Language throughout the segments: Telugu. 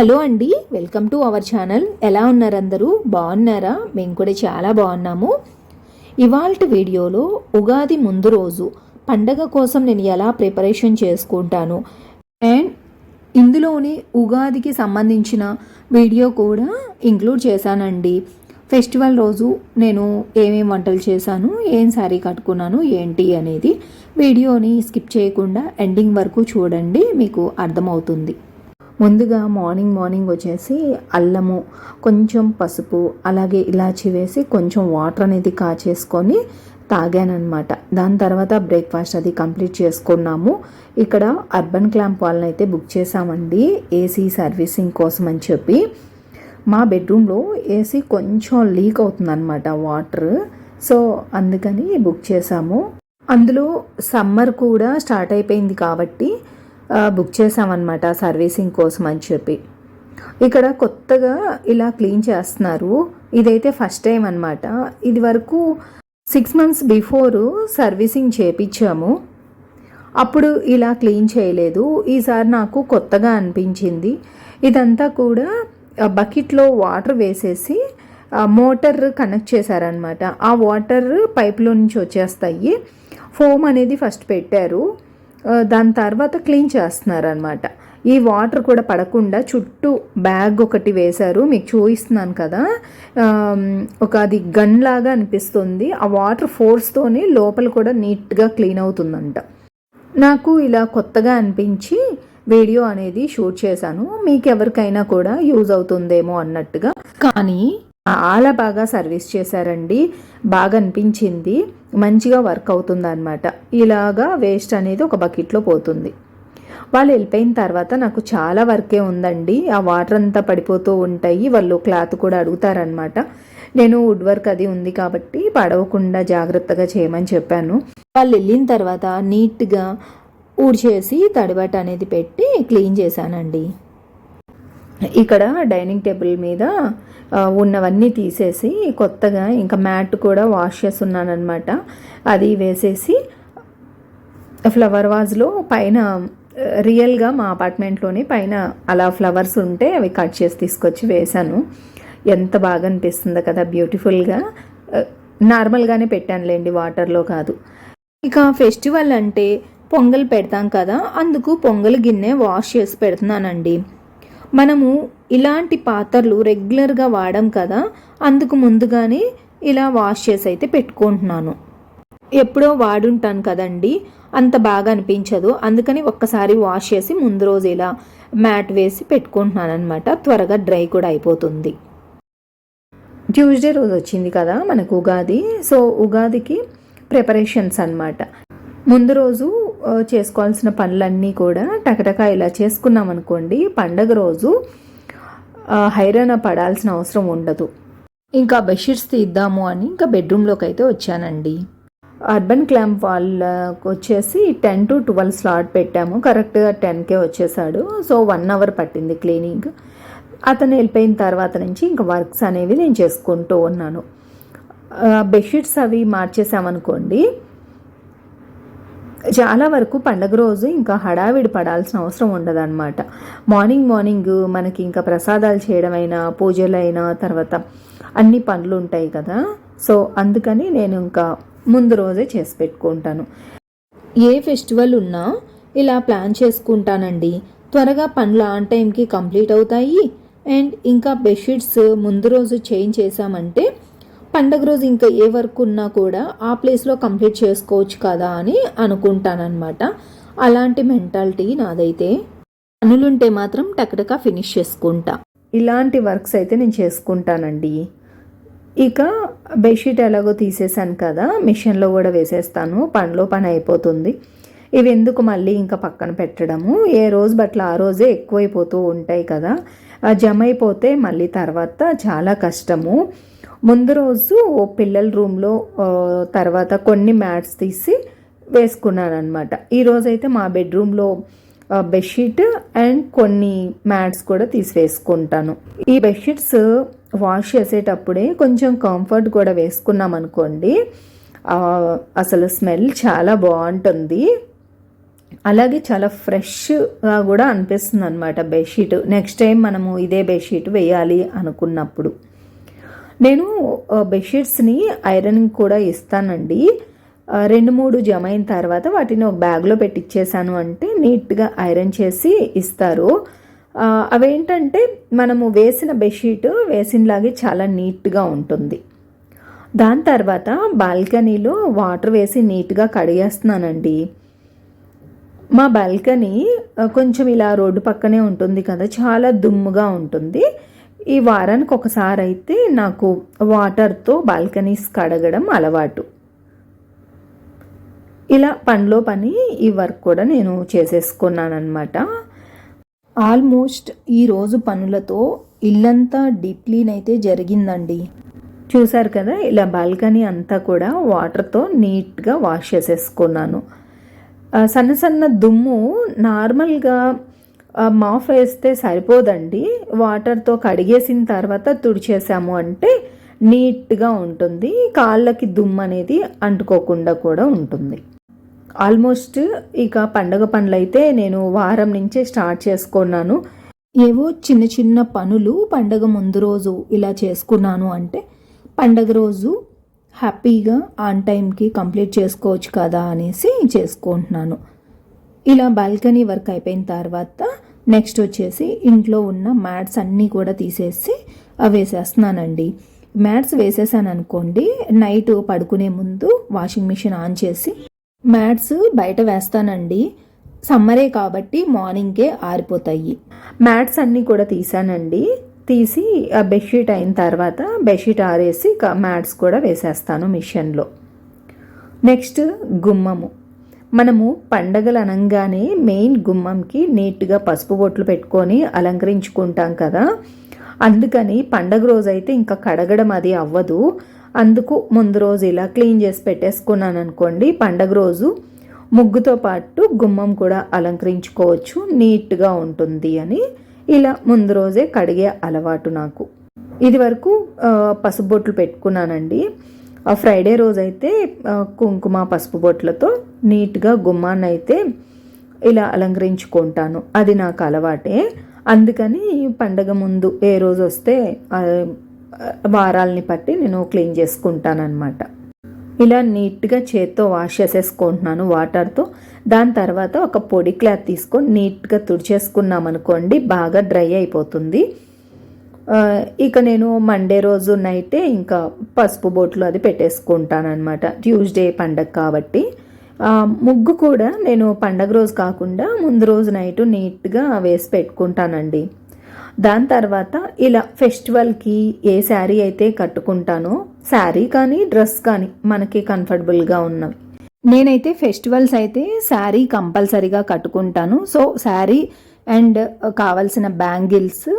హలో అండి వెల్కమ్ టు అవర్ ఛానల్. ఎలా ఉన్నారు అందరూ? బాగున్నారా? మేము కూడా చాలా బాగున్నాము. ఇవాళ వీడియోలో ఉగాది ముందు రోజు పండగ కోసం నేను ఎలా ప్రిపరేషన్ చేసుకుంటాను అండ్ ఇందులోనే ఉగాదికి సంబంధించిన వీడియో కూడా ఇంక్లూడ్ చేశానండి. ఫెస్టివల్ రోజు నేను ఏమేం వంటలు చేశాను ఏం శారీ కట్టుకున్నాను ఏంటి అనేది వీడియోని స్కిప్ చేయకుండా ఎండింగ్ వరకు చూడండి మీకు అర్థమవుతుంది. ముందుగా మార్నింగ్ మార్నింగ్ వచ్చేసి అల్లము కొంచెం పసుపు అలాగే ఇలాచి వేసి కొంచెం వాటర్ అనేది కాచేసుకొని తాగానమాట దాని తర్వాత బ్రేక్ఫాస్ట్ అది కంప్లీట్ చేసుకున్నాము. ఇక్కడ అర్బన్ క్లాంప్ వాళ్ళని అయితే బుక్ చేసామండి ఏసీ సర్వీసింగ్ కోసం అని చెప్పి. మా బెడ్రూమ్లో ఏసీ కొంచెం లీక్ అవుతుందన్నమాట వాటర్ సో అందుకని బుక్ చేసాము అందులో సమ్మర్ కూడా స్టార్ట్ అయిపోయింది కాబట్టి బుక్ చేసామన్నమాట సర్వీసింగ్ కోసం అని చెప్పి. ఇక్కడ కొత్తగా ఇలా క్లీన్ చేస్తున్నారు. ఇదైతే ఫస్ట్ టైం అనమాట ఇది వరకు సిక్స్ మంత్స్ బిఫోర్ సర్వీసింగ్ చేపించాము అప్పుడు ఇలా క్లీన్ చేయలేదు. ఈసారి నాకు కొత్తగా అనిపించింది. ఇదంతా కూడా బకెట్లో వాటర్ వేసేసి మోటార్ కనెక్ట్ చేశారనమాట ఆ వాటర్ పైప్లో నుంచి వచ్చేస్తాయి. ఫోమ్ అనేది ఫస్ట్ పెట్టారు. దాని తర్వాత క్లీన్ చేస్తున్నారనమాట ఈ వాటర్ కూడా పడకుండా చుట్టూ బ్యాగ్ ఒకటి వేశారు. మీకు చూపిస్తున్నాను కదా. ఒక అది గన్ లాగా అనిపిస్తుంది. ఆ వాటర్ ఫోర్స్తోనే లోపల కూడా నీట్గా క్లీన్ అవుతుందంట. నాకు ఇలా కొత్తగా అనిపించి వీడియో అనేది షూట్ చేశాను. మీకు ఎవరికైనా కూడా యూజ్ అవుతుందేమో అన్నట్టుగా. కానీ చాలా బాగా సర్వీస్ చేశారండి. బాగా అనిపించింది. మంచిగా వర్క్ అవుతుందన్నమాట. ఇలాగా వేస్ట్ అనేది ఒక బకెట్లో పోతుంది. వాళ్ళు వెళ్ళిపోయిన తర్వాత నాకు చాలా వర్కే ఉందండి. ఆ వాటర్ అంతా పడిపోతూ ఉంటాయి. వాళ్ళు క్లాత్ కూడా అడుగుతారనమాట నేను వుడ్ వర్క్ అది ఉంది కాబట్టి పడవకుండా జాగ్రత్తగా చేయమని చెప్పాను. వాళ్ళు వెళ్ళిన తర్వాత నీట్గా ఊడ్చేసి తడిబట్ట అనేది పెట్టి క్లీన్ చేశానండి. ఇక్కడ డైనింగ్ టేబుల్ మీద ఉన్నవన్నీ తీసేసి కొత్తగా ఇంకా మ్యాట్ కూడా వాష్ చేస్తున్నానమాట అది వేసేసి ఫ్లవర్ వాజ్లో పైన రియల్గా మా అపార్ట్మెంట్లోనే పైన అలా ఫ్లవర్స్ ఉంటే అవి కట్ చేసి తీసుకొచ్చి వేశాను. ఎంత బాగా అనిపిస్తుందో కదా బ్యూటిఫుల్గా. నార్మల్గానే పెట్టానులేండి వాటర్లో కాదు. ఇక ఫెస్టివల్ అంటే పొంగల్ పెడతాం కదా అందుకు పొంగల్ గిన్నె వాష్ చేసి పెడుతున్నానండి. మనము ఇలాంటి పాత్రలు రెగ్యులర్గా వాడం కదా అందుకు ముందుగానే ఇలా వాష్ చేసి అయితే పెట్టుకుంటున్నాను. ఎప్పుడో వాడుంటాను కదండి అంత బాగా అనిపించదు. అందుకని ఒక్కసారి వాష్ చేసి ముందు రోజు ఇలా మ్యాట్ వేసి పెట్టుకుంటున్నాను అనమాట త్వరగా డ్రై కూడా అయిపోతుంది. ట్యూస్డే రోజు వచ్చింది కదా మనకు ఉగాది. సో ఉగాదికి ప్రిపరేషన్స్ అన్నమాట. ముందు రోజు చేసుకోవాల్సిన పనులన్నీ కూడా టకటక ఇలా చేసుకున్నాం అనుకోండి పండగ రోజు హైరాణ పడాల్సిన అవసరం ఉండదు. ఇంకా బెడ్షీట్స్ తీద్దాము అని ఇంకా బెడ్రూమ్లోకి అయితే వచ్చానండి. అర్బన్ క్లాంప్ వాళ్ళకు వచ్చేసి టెన్ టు ట్వెల్వ్ స్లాట్ పెట్టాము. కరెక్ట్గా టెన్కే వచ్చేసాడు. సో వన్ అవర్ పట్టింది క్లీనింగ్. అతను వెళ్ళిపోయిన తర్వాత నుంచి ఇంకా వర్క్స్ అనేవి నేను చేసుకుంటూ ఉన్నాను. బెడ్షీట్స్ అవి మార్చేసామనుకోండి చాలా వరకు పండగ రోజు ఇంకా హడావిడి పడాల్సిన అవసరం ఉండదన్నమాట. మార్నింగ్ మార్నింగ్ మనకి ఇంకా ప్రసాదాలు చేయడమైనా పూజలైనా తర్వాత అన్ని పనులు ఉంటాయి కదా. సో అందుకని నేను ఇంకా ముందు రోజే చేసి పెట్టుకుంటాను. ఏ ఫెస్టివల్ ఉన్నా ఇలా ప్లాన్ చేసుకుంటానండి. త్వరగా పనులు ఆన్ టైంకి కంప్లీట్ అవుతాయి. అండ్ ఇంకా బెడ్షీట్స్ ముందు రోజు చేంజ్ చేశామంటే పండగ రోజు ఇంకా ఏ వర్క్ ఉన్నా కూడా ఆ ప్లేస్లో కంప్లీట్ చేసుకోవచ్చు కదా అని అనుకుంటానన్నమాట. అలాంటి మెంటాలిటీ నాదైతే పనులుంటే మాత్రం టకటక ఫినిష్ చేసుకుంటా. ఇలాంటి వర్క్స్ అయితే నేను చేసుకుంటానండి. ఇక బెడ్షీట్ ఎలాగో తీసేసాను కదా మిషన్లో కూడా వేసేస్తాను పనిలో పని అయిపోతుంది. ఇవి ఎందుకు మళ్ళీ ఇంకా పక్కన పెట్టడము? ఏ రోజు బట్టలు ఆ రోజే ఎక్కువైపోతూ ఉంటాయి కదా. జమ అయిపోతే మళ్ళీ తర్వాత చాలా కష్టము. ముందు రోజు ఓ పిల్లల రూమ్లో తర్వాత కొన్ని మ్యాట్స్ తీసి వేసుకున్నాను అనమాట ఈరోజైతే మా బెడ్రూమ్లో బెడ్షీట్ అండ్ కొన్ని మ్యాట్స్ కూడా తీసి వేసుకుంటాను. ఈ బెడ్షీట్స్ వాష్ చేసేటప్పుడే కొంచెం కంఫర్ట్ కూడా వేసుకున్నాం అనుకోండి అసలు స్మెల్ చాలా బాగుంటుంది. అలాగే చాలా ఫ్రెష్గా కూడా అనిపిస్తుంది అనమాట బెడ్షీట్ నెక్స్ట్ టైం మనము ఇదే బెడ్షీట్ వేయాలి అనుకున్నప్పుడు. నేను బెడ్షీట్స్ని ఐరన్ కూడా ఇస్తానండి. రెండు మూడు జమ అయిన తర్వాత వాటిని ఒక బ్యాగ్లో పెట్టిచ్చేసాను అంటే నీట్గా ఐరన్ చేసి ఇస్తారు. అవేంటంటే మనము వేసిన బెడ్షీట్ వేసినలాగే చాలా నీట్గా ఉంటుంది. దాని తర్వాత బాల్కనీలో వాటర్ వేసి నీట్గా కడిగేస్తున్నానండి. మా బాల్కనీ కొంచెం ఇలా రోడ్డు పక్కనే ఉంటుంది కదా చాలా దుమ్ముగా ఉంటుంది. ఈ వారానికి ఒకసారి అయితే నాకు వాటర్తో బాల్కనీస్ కడగడం అలవాటు. ఇలా పనిలో పని ఈ వర్క్ కూడా నేను చేసేసుకున్నాను అనమాట ఆల్మోస్ట్ ఈరోజు పనులతో ఇల్లంతా డీప్ క్లీన్ అయితే జరిగిందండి. చూసారు కదా ఇలా బాల్కనీ అంతా కూడా వాటర్తో నీట్గా వాష్ చేసేసుకున్నాను. సన్న సన్న దుమ్ము నార్మల్గా మాఫ్ వేస్తే సరిపోదండి. వాటర్తో కడిగేసిన తర్వాత తుడిచేసాము అంటే నీట్గా ఉంటుంది. కాళ్ళకి దుమ్ము అనేది అంటుకోకుండా కూడా ఉంటుంది. ఆల్మోస్ట్ ఇక పండగ పనులు అయితే నేను వారం నుంచే స్టార్ట్ చేసుకున్నాను. ఏవో చిన్న చిన్న పనులు పండగ ముందు రోజు ఇలా చేసుకున్నాను అంటే పండగ రోజు హ్యాపీగా ఆన్ టైంకి కంప్లీట్ చేసుకోవచ్చు కదా అనేసి చేసుకుంటున్నాను. ఇలా బాల్కనీ వర్క్ అయిపోయిన తర్వాత నెక్స్ట్ వచ్చేసి ఇంట్లో ఉన్న మ్యాట్స్ అన్నీ కూడా తీసేసి అవి వేసేస్తున్నానండి. మ్యాట్స్ వేసేసాను అనుకోండి నైట్ పడుకునే ముందు వాషింగ్ మిషన్ ఆన్ చేసి మ్యాట్స్ బయట వేస్తానండి. సమ్మరే కాబట్టి మార్నింగ్కే ఆరిపోతాయి. మ్యాట్స్ అన్నీ కూడా తీసానండి. తీసి ఆ బెడ్షీట్ అయిన తర్వాత బెడ్షీట్ ఆరేసి మ్యాట్స్ కూడా వేసేస్తాను మిషన్లో. నెక్స్ట్ గుమ్మము. మనము పండగలు అనగానే మెయిన్ గుమ్మంకి నీట్గా పసుపు బొట్లు పెట్టుకొని అలంకరించుకుంటాం కదా. అందుకని పండగ రోజు అయితే ఇంకా కడగడం అది అవ్వదు. అందుకు ముందు రోజు ఇలా క్లీన్ చేసి పెట్టేసుకున్నాను అనుకోండి. పండగ రోజు ముగ్గుతో పాటు గుమ్మం కూడా అలంకరించుకోవచ్చు. నీట్గా ఉంటుంది అని ఇలా ముందు రోజే కడిగే అలవాటు నాకు. ఇది వరకు పసుపు బొట్లు పెట్టుకున్నానండి. ఆ ఫ్రైడే రోజైతే కుంకుమ పసుపు బొట్లతో నీట్గా గుమ్మాన్ని అయితే ఇలా అలంకరించుకుంటాను. అది నాకు అలవాటే. అందుకని పండగ ముందు ఏ రోజు వస్తే వారాలని పట్టి నేను క్లీన్ చేసుకుంటానమాట ఇలా నీట్గా చేత్తో వాష్ చేసేసుకుంటున్నాను వాటర్తో. దాని తర్వాత ఒక పొడి క్లాత్ తీసుకొని నీట్గా తుడిచేసుకున్నాం అనుకోండి బాగా డ్రై అయిపోతుంది. ఇక నేను మండే రోజు నైటే ఇంకా పసుపు బొట్లు అది పెట్టేసుకుంటానమాట ట్యూస్డే పండగ కాబట్టి. ముగ్గు కూడా నేను పండగ రోజు కాకుండా ముందు రోజు నైట్ నీట్గా వేసి పెట్టుకుంటానండి. దాని తర్వాత ఇలా ఫెస్టివల్కి ఏ శారీ అయితే కట్టుకుంటానో శారీ కానీ డ్రెస్ కానీ మనకి కంఫర్టబుల్గా ఉన్నవి. నేనైతే ఫెస్టివల్స్ అయితే శారీ కంపల్సరీగా కట్టుకుంటాను. సో శారీ అండ్ కావలసిన బ్యాంగిల్స్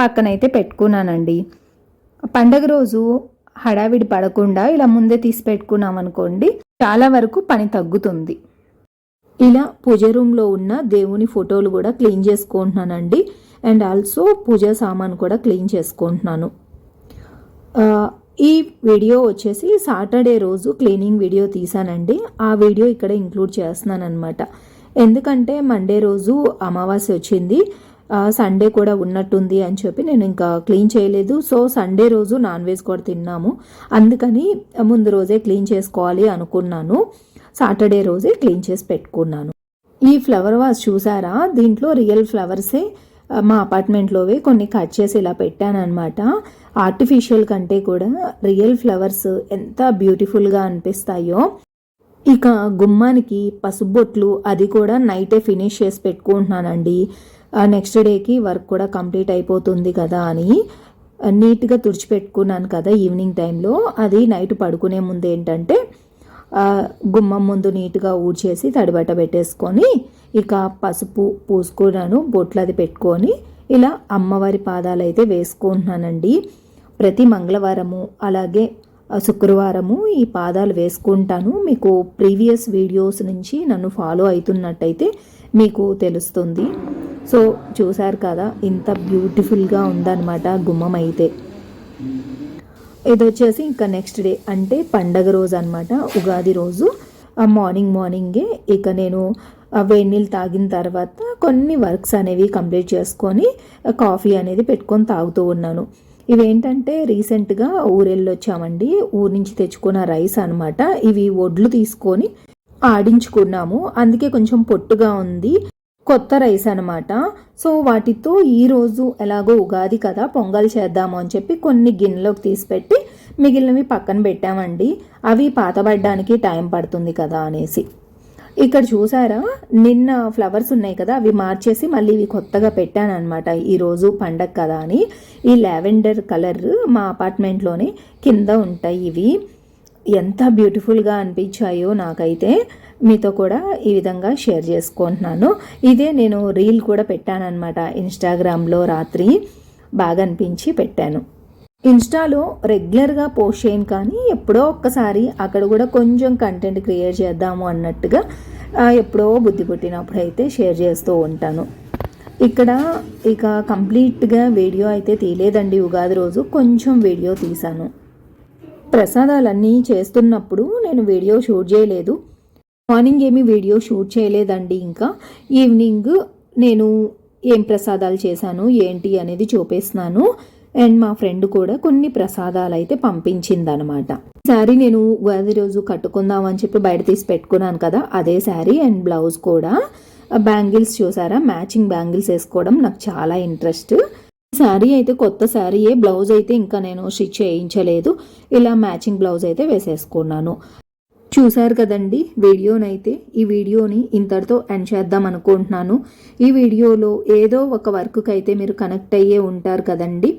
పక్కనైతే పెట్టుకున్నానండి. పండగ రోజు హడావిడి పడకుండా ఇలా ముందే తీసి పెట్టుకున్నాం అనుకోండి చాలా వరకు పని తగ్గుతుంది. ఇలా పూజ రూమ్లో ఉన్న దేవుని ఫోటోలు కూడా క్లీన్ చేసుకుంటున్నానండి. అండ్ ఆల్సో పూజా సామాన్ కూడా క్లీన్ చేసుకుంటున్నాను. ఈ వీడియో వచ్చేసి సాటర్డే రోజు క్లీనింగ్ వీడియో తీసానండి ఆ వీడియో ఇక్కడ ఇంక్లూడ్ చేస్తున్నాను అనమాట ఎందుకంటే మండే రోజు అమావాస్య వచ్చింది. సండే కూడా ఉన్నట్టుంది అని చెప్పి నేను ఇంకా క్లీన్ చేయలేదు. సో సండే రోజు నాన్ వెజ్ కూడా తిన్నాము. అందుకని ముందు రోజే క్లీన్ చేసుకోవాలి అనుకున్నాను. సాటర్డే రోజే క్లీన్ చేసి పెట్టుకున్నాను. ఈ ఫ్లవర్ వాస్ చూసారా? దీంట్లో రియల్ ఫ్లవర్సే మా అపార్ట్మెంట్లోవే కొన్ని కట్ చేసి ఇలా పెట్టానమాట ఆర్టిఫిషియల్ కంటే కూడా రియల్ ఫ్లవర్స్ ఎంత బ్యూటిఫుల్గా అనిపిస్తాయో. ఇక గుమ్మానికి పసుబొట్లు అది కూడా నైటే ఫినిష్ చేసి పెట్టుకుంటున్నానండి. నెక్స్ట్ డేకి వర్క్ కూడా కంప్లీట్ అయిపోతుంది కదా అని నీట్గా తుడిచిపెట్టుకున్నాను కదా ఈవినింగ్ టైంలో అది నైట్ పడుకునే ముందు ఏంటంటే గుమ్మం ముందు నీట్గా ఊడ్చేసి తడిబట్ట పెట్టేసుకొని ఇక పసుపు పూసుకున్నాను బొట్లు అది పెట్టుకొని ఇలా అమ్మవారి పాదాలు అయితే వేసుకుంటున్నానండి. ప్రతి మంగళవారము అలాగే శుక్రవారము ఈ పాదాలు వేసుకుంటాను. మీకు ప్రీవియస్ వీడియోస్ నుంచి నన్ను ఫాలో అవుతున్నట్టయితే మీకు తెలుస్తుంది. సో చూసారు కదా ఇంత బ్యూటిఫుల్గా ఉందన్నమాట గుమ్మం అయితే. ఇది వచ్చేసి ఇంకా నెక్స్ట్ డే అంటే పండగ రోజు అనమాట ఉగాది రోజు. ఆ మార్నింగ్ మార్నింగే ఇక నేను ఆ వేడి నీళ్ళు తాగిన తర్వాత కొన్ని వర్క్స్ అనేవి కంప్లీట్ చేసుకొని కాఫీ అనేది పెట్టుకొని తాగుతూ ఉన్నాను. ఇవేంటంటే రీసెంట్గా ఊరెళ్ళి వచ్చామండి ఊరు నుంచి తెచ్చుకున్న రైస్ అనమాట ఇవి ఒడ్లు తీసుకొని ఆడించుకున్నాము అందుకే కొంచెం పొట్టుగా ఉంది. కొత్త రైస్ అనమాట సో వాటితో ఈరోజు ఎలాగో ఉగాది కదా పొంగల్ చేద్దాము అని చెప్పి కొన్ని గిన్నెలోకి తీసిపెట్టి మిగిలినవి పక్కన పెట్టామండి. అవి పాతబడ్డానికి టైం పడుతుంది కదా అనేసి. ఇక్కడ చూసారా? నిన్న ఫ్లవర్స్ ఉన్నాయి కదా అవి మార్చేసి మళ్ళీ ఇవి కొత్తగా పెట్టాను అనమాట ఈరోజు పండగ కదా అని. ఈ లావెండర్ కలర్ మా అపార్ట్మెంట్లోనే కింద ఉంటాయి ఇవి. ఎంత బ్యూటిఫుల్గా అనిపించాయో నాకైతే మీతో కూడా ఈ విధంగా షేర్ చేసుకుంటున్నాను. ఇదే నేను రీల్ కూడా పెట్టానన్నమాట. ఇన్స్టాగ్రామ్లో రాత్రి బాగా అనిపించి పెట్టాను. ఇన్స్టాలో రెగ్యులర్గా పోస్ట్ చేయను కానీ ఎప్పుడో ఒక్కసారి అక్కడ కూడా కొంచెం కంటెంట్ క్రియేట్ చేద్దాము అన్నట్టుగా ఎప్పుడో బుద్ధి పుట్టినప్పుడు అయితే షేర్ చేస్తూ ఉంటాను. ఇక్కడ ఇక కంప్లీట్గా వీడియో అయితే తీయలేదండి. ఉగాది రోజు కొంచెం వీడియో తీశాను. ప్రసాదాలన్నీ చేస్తున్నప్పుడు నేను వీడియో షూట్ చేయలేదు. మార్నింగ్ ఏమీ వీడియో షూట్ చేయలేదండి ఇంకా. ఈవినింగ్ నేను ఏం ప్రసాదాలు చేశాను ఏంటి అనేది చూపిస్తున్నాను. అండ్ మా ఫ్రెండ్ కూడా కొన్ని ప్రసాదాలు అయితే పంపించిందనమాట. శారీ నేను ఉగాది రోజు కట్టుకుందాం అని చెప్పి బయట తీసి పెట్టుకున్నాను కదా అదే శారీ అండ్ బ్లౌజ్ కూడా. బ్యాంగిల్స్ చూసారా? మ్యాచింగ్ బ్యాంగిల్స్ వేసుకోవడం నాకు చాలా ఇంట్రెస్ట్. శారీ అయితే కొత్త శారీయే బ్లౌజ్ అయితే ఇంకా నేను స్టిచ్ చేయించలేదు. ఇలా మ్యాచింగ్ బ్లౌజ్ అయితే వేసేసుకున్నాను. చూశారు కదండి వీడియోనైతే? ఈ వీడియోని ఇంతటితో ఎండ్ చేద్దాం అనుకుంటున్నాను. ఈ వీడియోలో ఏదో ఒక వర్క్కి అయితే మీరు కనెక్ట్ అయ్యే ఉంటారు కదండి.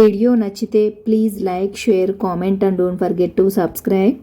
వీడియో నచ్చితే please like share comment and don't forget to subscribe.